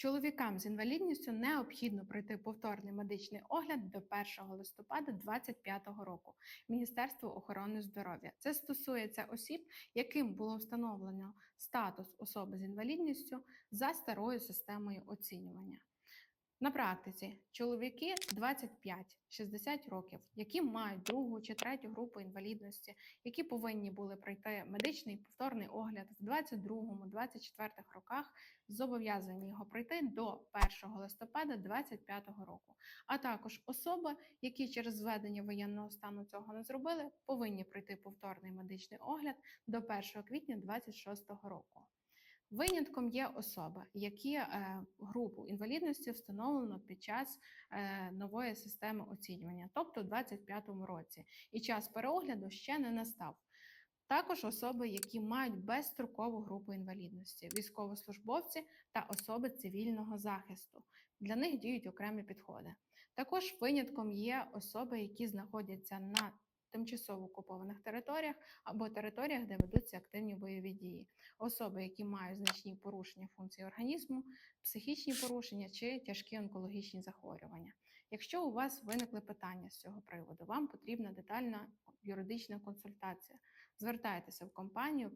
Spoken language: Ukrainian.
Чоловікам з інвалідністю необхідно пройти повторний медичний огляд до 1 листопада 2025 року Міністерство охорони здоров'я. Це стосується осіб, яким було встановлено статус особи з інвалідністю за старою системою оцінювання. На практиці чоловіки 25-60 років, які мають другу чи третю групу інвалідності, які повинні були пройти медичний повторний огляд в 22-24 роках, зобов'язані його пройти до 1 листопада 2025 року. А також особи, які через введення воєнного стану цього не зробили, повинні пройти повторний медичний огляд до 1 квітня 2026 року. Винятком є особи, які е, групу інвалідності встановлено під час е, нової системи оцінювання, тобто у 2025 році, і час переогляду ще не настав. Також особи, які мають безстрокову групу інвалідності, військовослужбовці та особи цивільного захисту. Для них діють окремі підходи. Також винятком є особи, які знаходяться на тимчасово окупованих територіях або територіях, де ведуться активні бойові дії особи, які мають значні порушення функцій організму, психічні порушення чи тяжкі онкологічні захворювання. Якщо у вас виникли питання з цього приводу, вам потрібна детальна юридична консультація. Звертайтеся в компанію